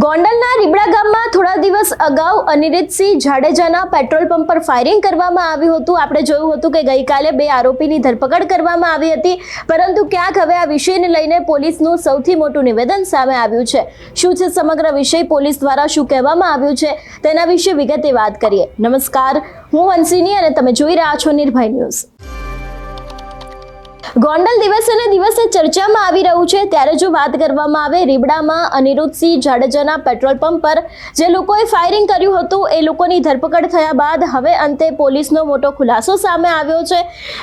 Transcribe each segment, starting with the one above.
ગોંડલના રીબડા ગામમાં થોડા દિવસ અગાઉ અનિરુદ્ધસિંહ જાડેજાના પેટ્રોલ પંપ પર ફાયરિંગ કરવામાં આવ્યું હતું. આપણે જોયું હતું કે ગઈકાલે બે આરોપીની ધરપકડ કરવામાં આવી હતી. પરંતુ ક્યાંક હવે આ વિષયને લઈને પોલીસનું સૌથી મોટું નિવેદન સામે આવ્યું છે. શું છે સમગ્ર વિષય? પોલીસ દ્વારા શું કહેવામાં આવ્યું છે? તેના વિશે વિગતે વાત કરીએ. નમસ્કાર. હું હંસિની અને તમે જોઈ રહ્યા છો નિર્ભય ન્યૂઝ. ગોંડલ દિવસે ને દિવસે ચર્ચામાં આવી રહ્યું છે. ત્યારે જો વાત કરવામાં આવે, રીબડામાં અનિરુદ્ધસિંહ જાડેજાના પેટ્રોલ પંપ પર જે લોકોએ ફાયરિંગ કર્યું હતું, એ લોકોની ધરપકડ થયા બાદ હવે અંતે પોલીસનો મોટો ખુલાસો સામે આવ્યો છે.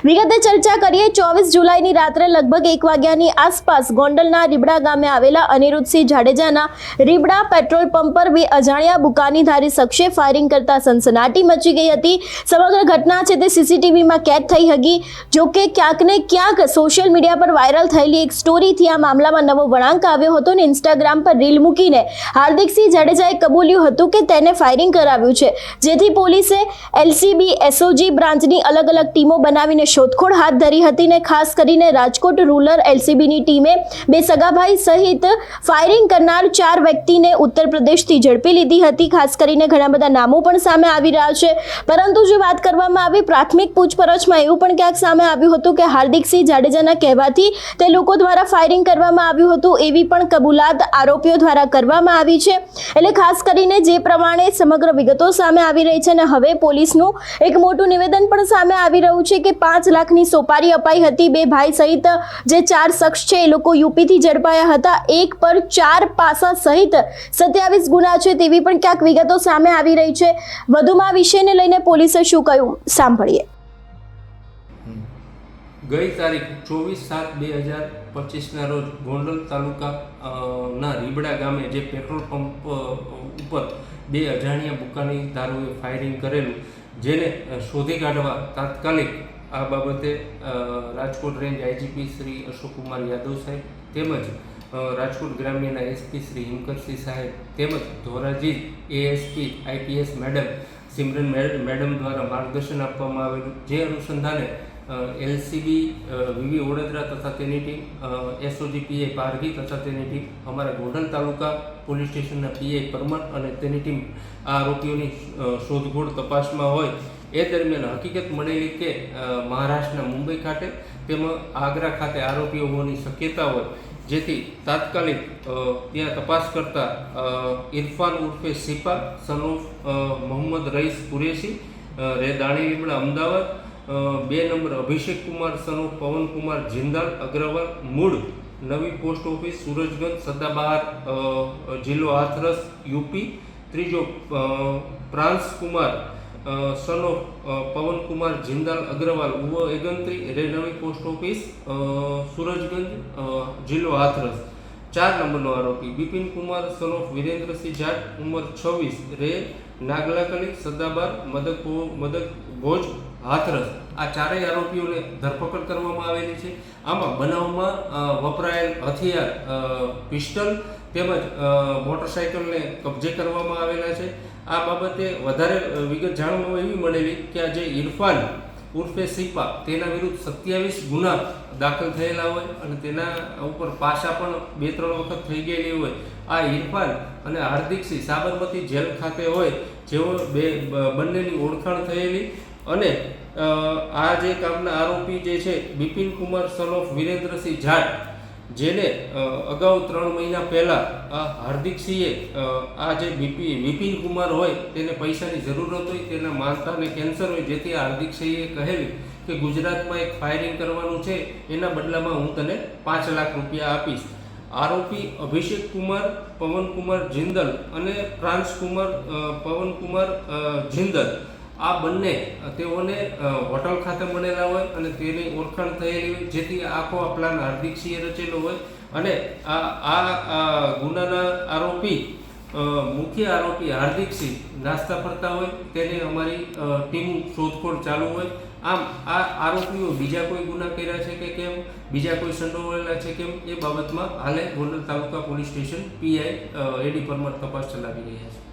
વિગતે ચર્ચા કરીએ, ચોવીસ જુલાઈની રાત્રે લગભગ એક વાગ્યાની આસપાસ ગોંડલના રીબડા ગામે આવેલા અનિરુદ્ધસિંહ જાડેજાના રીબડા પેટ્રોલ પંપ પર બે અજાણ્યા બુકાનીધારી શખ્સે ફાયરિંગ કરતા સનસનાટી મચી ગઈ હતી. સમગ્ર ઘટના છે તે સીસીટીવીમાં કેદ થઈ હતી જોકે ક્યાંક ને ક્યાંક સોશિયલ મીડિયા પર વાયરલ થયેલી એક સ્ટોરીથી આ મામલામાં નવો વળાંક આવ્યો હતો અને ઇન્સ્ટાગ્રામ પર રીલ મૂકીને હાર્દિકસિંહ જાડેજાએ કબૂલ્યું હતું કે તેને ફાયરિંગ કરાવ્યું છે. જેથી પોલીસે એલસીબી, એસઓજી બ્રાન્ચની અલગ અલગ ટીમો બનાવીને શોધખોળ હાથ ધરી હતી ને ખાસ કરીને રાજકોટ રૂરલ એલસીબીની ટીમે બે સગાભાઈ સહિત ફાયરિંગ કરનાર ચાર વ્યક્તિને ઉત્તર પ્રદેશથી ઝડપી લીધી હતી. ખાસ કરીને ઘણા બધા નામો પણ સામે આવી રહ્યા છે. પરંતુ જો વાત કરવામાં આવી પ્રાથમિક પૂછપરછમાં એવું પણ ક્યાંક સામે આવ્યું હતું કે હાર્દિકસિંહ જાડેજાના કહેવાથી તે લોકો દ્વારા ફાયરિંગ કરવામાં આવ્યું હતું એવી પણ કબૂલાત આરોપીઓ દ્વારા કરવામાં આવી છે. એટલે ખાસ કરીને જે પ્રમાણે સમગ્ર વિગતો સામે આવી રહી છે અને હવે પોલીસનું એક મોટું નિવેદન પણ સામે આવી રહ્યું છે કે પાંચ લાખની સોપારી અપાઈ હતી બે ભાઈ સહિત જે ચાર શખ્સ છે એ લોકો યુપીથી ઝડપાયા હતા. એક પર ચાર પાસા સહિત સત્યાવીસ ગુના છે તેવી પણ ક્યાંક વિગતો સામે આવી રહી છે. વધુમાં વિષયને લઈને પોલીસે શું કહ્યું? સાંભળીએ. ગઈ તારીખ ચોવીસ સાત બે હજાર પચીસના રોજ ગોંડલ તાલુકા ના રીબડા ગામે જે પેટ્રોલ પંપ ઉપર બે અજાણ્યા બુકાની દારૂએ ફાયરિંગ કરેલું, જેને શોધી કાઢવા તાત્કાલિક આ બાબતે રાજકોટ રેન્જ આઈજીપી શ્રી અશોકકુમાર યાદવ સાહેબ તેમજ રાજકોટ ગ્રામ્યના એસપી શ્રી હિમકરસિંહ સાહેબ તેમજ Dhoraji ASP IPS madam Simran મેડ- મેડમ દ્વારા માર્ગદર્શન આપવામાં આવેલું, જે અનુસંધાને એલસીબી વીવી વડોદરા તથા તેની ટીમ એસઓજી પીઆઈ પારઘી તથા તેની ટીમ, અમારા ગોંડલ તાલુકા પોલીસ સ્ટેશનના પીઆઈ પરમાર અને તેની ટીમ આ આરોપીઓની શોધખોળ તપાસમાં હોય. એ દરમિયાન હકીકત મળેલી કે મહારાષ્ટ્રના મુંબઈ ખાતે તેમાં આગ્રા ખાતે આરોપીઓ હોવાની શક્યતા હોય. જેથી તાત્કાલિક ત્યાં તપાસ કરતા ઇરફાન ઉર્ફે સિપા સન ઓફ મોહમ્મદ રઈસ કુરેશી રે દાણી લીમડા અમદાવાદ બે નંબર અભિષેક કુમાર, સનુ પવનકુમાર પવન કુમાર, જિંદાલ, અગ્રવાલ, મૂળ, નવી પોસ્ટ ઓફિસ, સુરજગંજ, સદાબહાર જિલ્લો હાથરસ, યુપી. ત્રીજો પ્રાંસ કુમાર સન ઓફ પવન કુમાર, જિંદાલ, અગ્રવાલ, ઉવો એગંત્રી રે નવી પોસ્ટ ઓફિસ સુરજગંજ જિલ્લો હાથરસ. ચાર નંબરનો આરોપી, બિપિન કુમાર, સન ઓફ વિરેન્દ્રસિંહ જાટ, ઉંમર છવ્વીસ, રે નાગલાકલી સદાબાર મદક મદક ભોજ હાથરસ આ ચારેય આરોપીઓને ધરપકડ કરવામાં આવેલી છે. આમાં બનાવમાં વપરાયેલ હથિયાર પિસ્ટલ તેમજ મોટરસાઇકલને કબજે કરવામાં આવેલા છે. આ બાબતે વધારે વિગત જાણવા એવી મળેલી કે આ જે ઇરફાન ઉર્ફે સિપા તેના વિરુદ્ધ સત્યાવીસ ગુના દાખલ થયેલા હોય અને તેના ઉપર પાછા પણ બે ત્રણ વખત થઈ ગયેલી હોય. આ ઇરફાન અને હાર્દિક સિંહ સાબરમતી જેલ ખાતે હોય, જેઓ બે, બંનેની ઓળખાણ થયેલી અને આ જે કામના આરોપી જે છે બિપિન કુમાર સન ઓફ વિરેન્દ્રસિંહ જાટ જેને અગાઉ ત્રણ મહિના પહેલાં આ હાર્દિકસિંહે આ જે બિપિન વિપિન કુમાર હોય તેને પૈસાની જરૂરત હોય તેના માતાને કેન્સર હોય જેથી હાર્દિકસિંહે કહેલી કે ગુજરાતમાં એક ફાયરિંગ કરવાનું છે એના બદલામાં હું તને પાંચ લાખ રૂપિયા આપીશ. આરોપી અભિષેક કુમાર પવન કુમાર જિંદલ અને પ્રાંશ કુમાર અ, પવન કુમાર અ, જિંદલ. આ બંને તેઓને હોટલ ખાતે મળેલા હોય અને તેની ઓળખાણ થયેલી હોય, જેથી આખો આ પ્લાન હાર્દિકસિંહે રચેલો હોય. અને આ આ ગુનાના આરોપી મુખ્ય આરોપી હાર્દિકસિંહ નાસ્તા ફરતા હોય, તેને અમારી ટીમ શોધખોળ ચાલુ હોય. આમ, આ આરોપીઓ બીજા કોઈ ગુના કર્યા છે કે કેમ? બીજા કોઈ સંડોવાયેલા છે કેમ? એ બાબતમાં હાલે ગોંડલ તાલુકા police station PI AD Parmar તપાસ ચલાવી રહ્યા છે.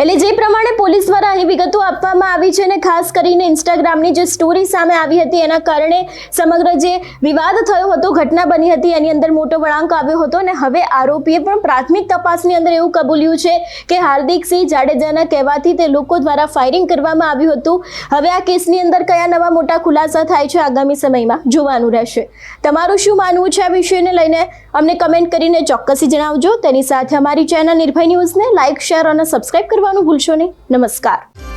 એટલે જે પ્રમાણે પોલીસ દ્વારા અહીં વિગતો આપવામાં આવી છે અને ખાસ કરીને ઇન્સ્ટાગ્રામની જે સ્ટોરી સામે આવી હતી, એના કારણે સમગ્ર જે વિવાદ થયો હતો, ઘટના બની હતી, એની અંદર મોટો વળાંક આવ્યો હતો અને હવે આરોપીએ પણ પ્રાથમિક તપાસની અંદર એવું કબૂલ્યું છે કે હાર્દિકસિંહ જાડેજાના કહેવાથી તે લોકો દ્વારા ફાયરિંગ કરવામાં આવ્યું હતું. હવે આ કેસની અંદર કયા નવા મોટા ખુલાસા થાય છે આગામી સમયમાં જોવાનું રહેશે. તમારું શું માનવું છે આ વિષયને લઈને? અમને કમેન્ટ કરીને ચોક્કસથી જણાવજો. તેની સાથે અમારી ચેનલ નિર્ભય ન્યૂઝને લાઇક શેર અને સબસ્ક્રાઇબ કરવાનું ભૂલશો નહીં. નમસ્કાર.